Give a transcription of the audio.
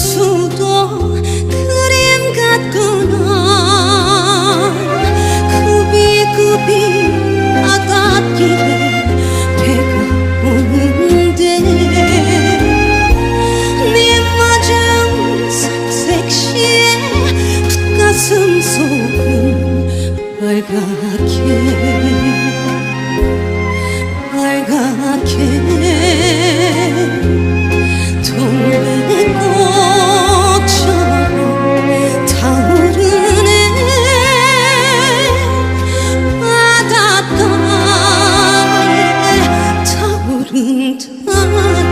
수도 그림 같구나. 구비구비 아깝기에 배가 오는데 네 맞은 색시에 가슴 속은 빨갛게 빨갛게. 等他。